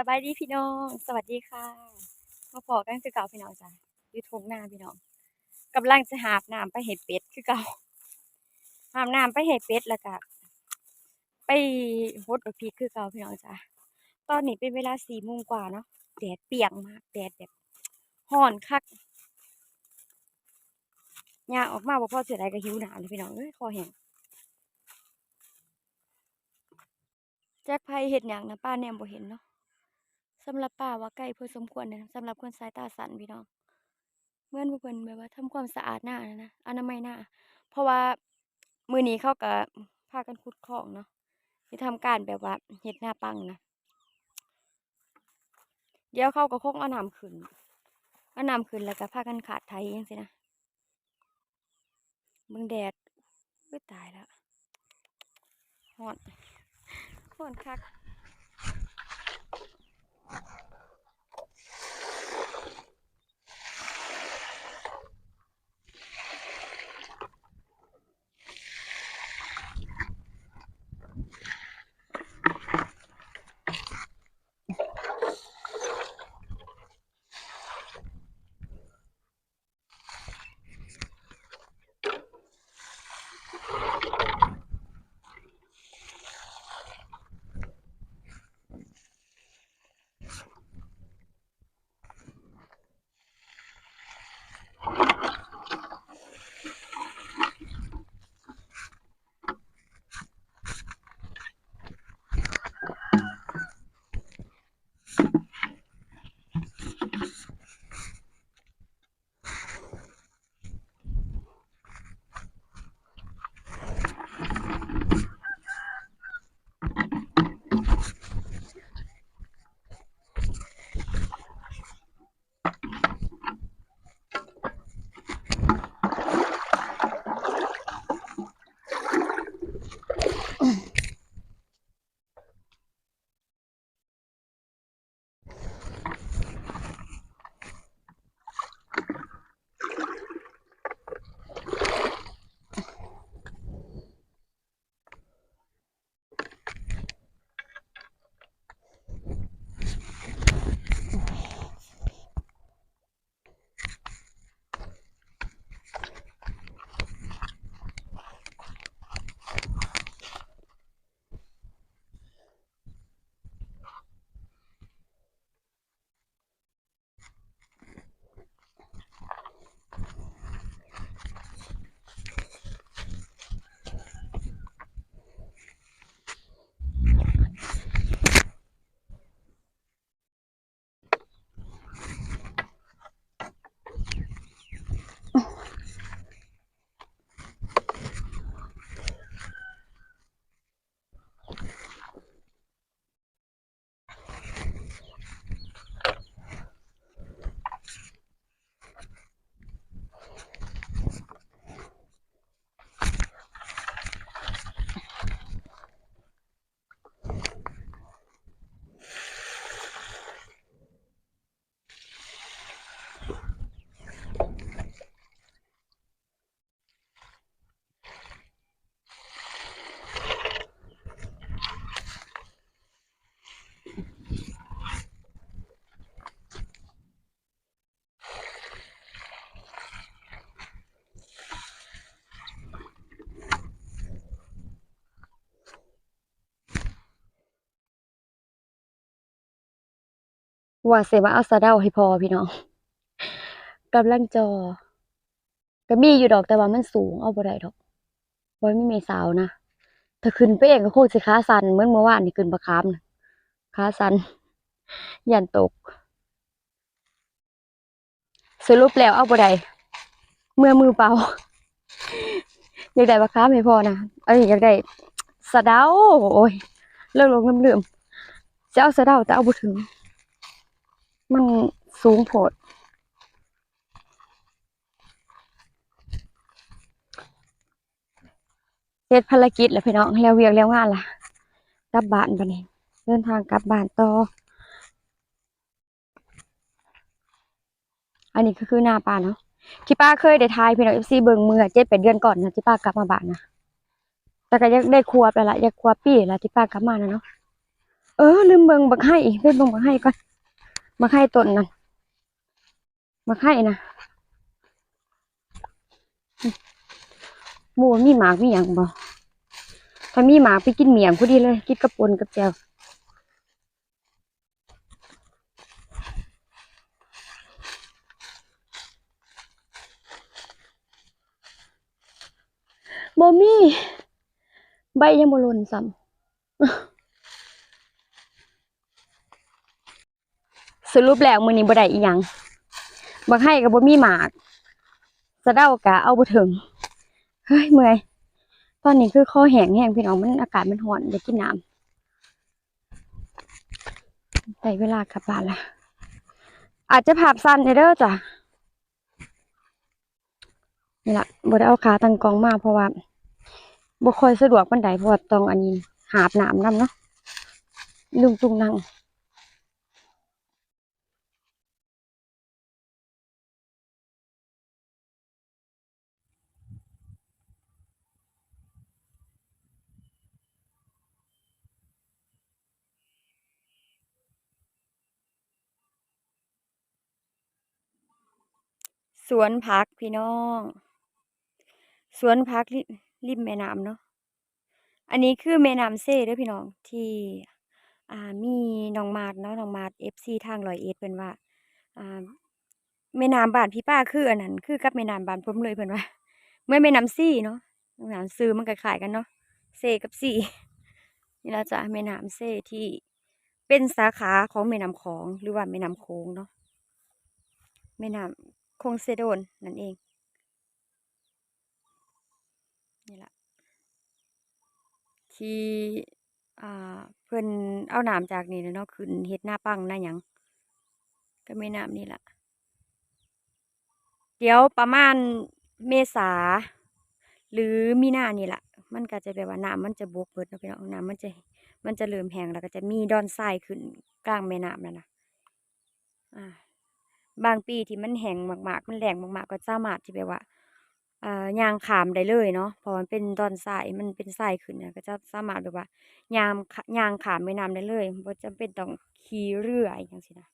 สบายดีพี่น้อง สวัสดีค่ะมาพอกันคือเก่าพี่น้องจ้ะยูทงนาพี่น้องกำลังจะหาบน้ำไปเห็ดเป็ดคือเก่าหาบน้ำไปเห็ดเป็ดแล้วก็ไปฮดบักพริกคือเก่าพี่น้องจ้ะตอนนี้เป็นเวลาสี่โมงกว่าเนาะแดดเปียงมากแดดแบบร้อนคักย่าออกมาบ่พอเสียดายก็หิวหน้ำเลยพี่น้องเอ้ยคอแห้งแจ็คไพเห็ดหยังนะป้าแนมบ่เห็นเนาะ สำหรับป้าว่าใกล้พอสมควรนะสำหรับคนสายตาสั้นพี่น้องเมื่อนบ่เพิ่นแบบว่าทำความสะอาดหน้านะนะอนามัยหน้า เพราะว่ามือนี้เข้าก็พากันขุดคลองเนาะสิทำการแบบว่าเฮ็ดหน้าปังนะเดี๋ยวเข้าก็คงเอาน้ำขึ้นเอาน้ำขึ้นแล้วก็พากันขาดไถจังซี่นะเบิ่งแดดอุ๊ยตายแล้วร้อนร้อนคัก ว่าเสมาเอาสะเดาให้พอพี่น้องกำลังจอ ก็มีอยู่ดอกแต่ว่ามันสูงเอาบ่ได้ดอกบ่มีเมสาวนะถ้าขึ้นไปเองก็คงสิขาสันเหมือนเมื่อวานที่ขึ้นบะขามนะขาสันยันตก สรุปแล้วเอาบ่ได้เมื่อมือเปล่าอยากได้บะขามให้พอนะเอ้ยอยากได้สะเดาโอ้ยเลิกลงน้ำเลื่อมจะเอาสะเดาแต่เอาบ่ถึง มันสูงโพดเสร็จภารกิจแล้วพี่น้องแล้วเวียกแล้วงานล่ะ กลับบ้านบัดนี้เดินทางกลับบ้านต่อ อันนี้ก็คือหน้าป้าเนาะที่ป้าเคยได้ทายพี่น้องเอฟซีเบิงเมื่อเจ็ดแปดเดือนก่อนนะที่ป้ากลับมาบ้านนะแต่ก็ยังได้ควบแล้วละยังควบปีแล้วที่ป้ากลับมานะเนาะเออลืมเบิงบักไห้ไปเบิงบักไห้ก่อน บักไห้ต้นนั่นบักไห้นะมูมีหมากมีหยังบ่ถ้ามีหมากไปกินเมียงพอดีเลย กินกับปนกับแจ่วบ่มี ใบยังบ่ลนซ้ำ สรุปแล้วมือนี้บ่ได้อีหยังบักให้ก็บ่มีหมากสะเด้ากะเอาบ่ถึงเฮ้ยเมื่อยตอนนี้คือคอแห้งแห้งพี่น้องมันอากาศมันร้อนอยากกินน้ำได้เวลากลับบ้านละอาจจะภาพสั้นเด้อจ้ะนี่ละบ่ได้เอาขาตั้งกองมาเพราะว่าบ่ค่อยสะดวกปานใดเพราะว่าต้องอันนี้หาบน้ำนํเนาะลุงตุงนั่ง สวนผักพี่น้อง สวนผักริมแม่น้ำเนาะอันนี้คือแม่น้ำเซ่ด้อพี่น้องที่อ่ามีน้องมาดเนาะน้องมาด FC ทางร้อยเอ็ดเพิ่นว่าอ่าแม่น้ำบ้านพี่ป้าคืออันนั้นคือกับแม่น้ำบ้านผมเลยเพิ่นว่าเมื่อแม่น้ำซี่เนาะแม่น้ำซื้อมันก็คล้ายกันเนาะเซ่กับซี่นี่ล่ะจ้ะแม่น้ำเซ่ที่เป็นสาขาของแม่น้ำของหรือว่าแม่น้ำโขงเนาะแม่น้ำ คงเซโดนนั่นเอง นี่ละที่อ่าเพิ่นเอาน้ำจากนี่แหละเนาะขึ้นเฮ็ดหน้าปังหน้าหยังก็แม่น้ำนี่ละเดี๋ยวประมาณเมษา หรือมีนานี่ละมันก็จะแบบว่าน้ำมันจะบวกเบิดเนาะพี่น้องน้ำมันจะมันจะเริ่มแห้งแล้วก็จะมีดอนทรายขึ้นกลางแม่น้ำนั่นนะอ่า บางปีที่มันแห้งมากๆ มันแล้งมากๆ ก็สามารถที่แบบว่าอ่ายางขามได้เลยเนาะเพราะมันเป็นดอนทรายมันเป็นทรายขึ้นน่ะก็จะสามารถแบบว่ายางยางขามแม่น้ำได้เลยบ่จำเป็นต้องขี่เรืออิหยังซี้นะ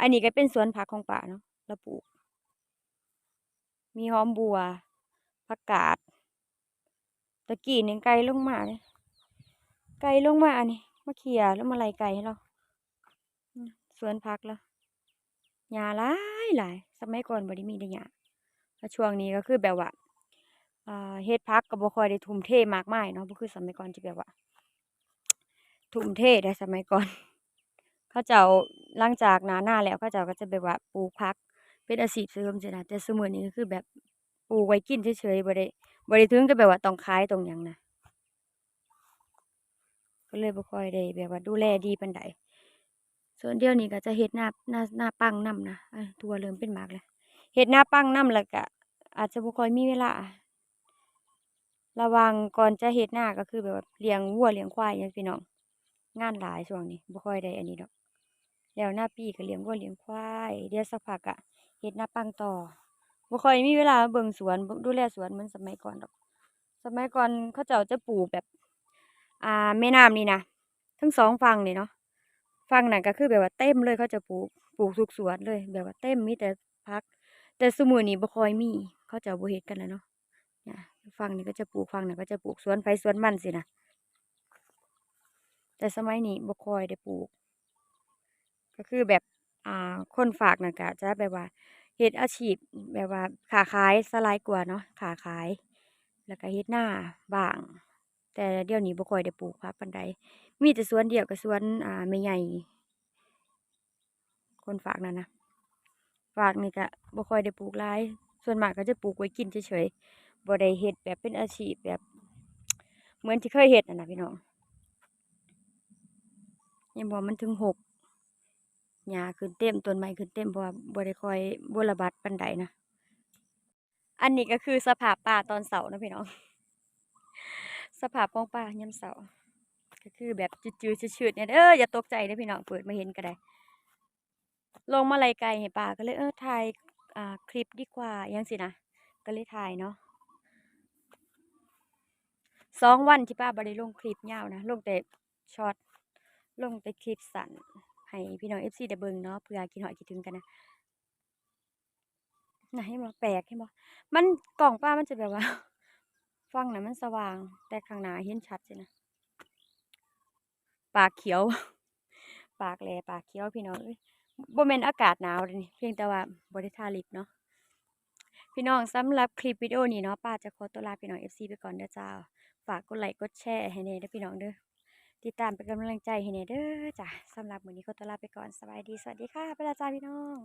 อันนี้ก็เป็นสวนผักของป้าเนาะเราปลูก มีหอมบัวผักกาดตะกี้นี่ไก่ลงมาเด้ไก่ลงมาอันนี้มาเขี่ยแล้วมาไล่ไก่ให้เราสวนผักแล้ว หญ้าหลายหลายสมัยก่อนบ่ได้มีแต่หญ้าแล้วช่วงนี้ก็คือแบบว่าเฮ็ดผักก็บ่ค่อยได้ทุ่มเทมากมายเนาะบ่คือสมัยก่อนที่แบบว่า ทุ่มเทได้สมัยก่อน เขาเจ้าหลังจากหน้านาแล้วเขาเจ้าก็จะแบบว่าปลูกผัก เป็นอาชีพเสริมซี้นะแต่ซุมื้อนี้ก็คือแบบปลูกไว้กินเฉยๆบ่ได้บ่ได้ถึงกับแบบว่าต้องขายต้องหยังนะก็เลยบ่ค่อยได้แบบว่าดูแลดีปานใด ส่วนเดียวนี้ก็จะเฮ็ดหน้าหน้าหน้าปังน้ำนะเออทั่วเริ่มเป็นหมากแล้วเฮ็ดหน้าปังน้ำแล้วก็อาจจะบ่ค่อยมีเวลา ระว่างก่อนจะเฮ็ดหน้าก็คือแบบเลี้ยงวัวเลี้ยงควายจังซี้พี่น้องงานหลายช่วงนี้บ่ค่อยได้อันนี้ดอกแล้วหน้าปีก็เลี้ยงวัวเลี้ยงควายเดี๋ยวสักพักก็เฮ็ดหน้าปังต่อบ่ค่อยมีเวลาเบิ่งสวนดูแลสวนเหมือนสมัยก่อนดอก สมัยก่อนเขาเจ้าจะปลูกแบบ อ่าแม่น้ำนี่นะทั้งสองฝั่งนี่เนาะ ฝั่งนั้นก็คือแบบว่าเต็มเลยเขาจะปลูกปลูกทุกสวนเลย แบบว่าเต็มมีแต่ผัก แต่ซุมื้อนี้บ่คอยมีเขาเจ้าบ่เฮ็ดกันแล้วเนาะเนี่ยฝั่งนี้ก็จะปลูกฝั่งนั้นก็จะปลูกสวนไผสวนมันสินะแต่สมัยนี้บ่คอยได้ปลูก ก็คือแบบอ่าคนฝากนั่นก็จะแบบว่าเฮ็ดอาชีพแบบว่าค้าขายซะหลายกว่าเนาะค้าขาย แล้วก็เฮ็ดนาบาง แต่เดี๋ยวนี้บ่ค่อยได้ปลูกผักปานใดมีแต่สวนเดียวก็สวนอ่าแม่ใหญ่ คนฝากนั่นนะฝากนี่ก็บ่ค่อยได้ปลูกหลาย ส่วนมากก็จะปลูกไว้กินเฉยๆบ่ได้เฮ็ดแบบเป็นอาชีพแบบ เหมือนที่เคยเฮ็ดนั่นน่ะพี่น้องยังบ่มันถึงหกหญ้าขึ้นเต็มต้นไม้ขึ้นเต็มเพราะว่าบ่ได้ค่อยบ่ระบาดปานใดนะอันนี้ก็คือสภาพป่าตอนเช้าเนะพี่น้อง สภาพของป่ายามเช้าก็คือแบบจืดๆชืดๆเนี่ยเด้ออย่าตกใจเด้อพี่น้องเปิดมาเห็นก็ได้ ลงมาไล่ไก่ให้ป้าก็เลยเออถ่ายอ่าคลิปดีกว่ายังซี้นะก็เลยถ่ายเนาะสองวันที่ป้าบ่ไดลงคลิปยาวนะลงแต่ช็อตลงแต่คลิปสั้นให้พี่น้อง FC ได้เดบิงเนาะเพื่อคิดฮอดคิดถึงกันนะนะเห็นบ่แปลกเห็นบ่มันกล้องป้ามันจะแบบว่า ฝั่งนะมันสว่าง แต่ข้างหน้าเห็นชัดสินะ ปากเขียว ปากแลปากเขียวพี่น้องบ่แม่นอากาศหนาวเดะนี่เพียงแต่ว่าบ่ได้ทาลิปเนาะพี่น้องสำหรับคลิปวิดีโอนี้เนาะป้าจะขอตัวลาพี่น้อง FC ไปก่อนเด้อจ้าฝากกดไลค์กดแชร์ให้แหน่เด้อพี่น้องเด้อติดตามเป็นกำลังใจให้แหน่เด้อจ้ะสำหรับมื้อนี้ขอตัวลาไปก่อนสบายดีสวัสดีค่ะไปละจ้าพี่น้อง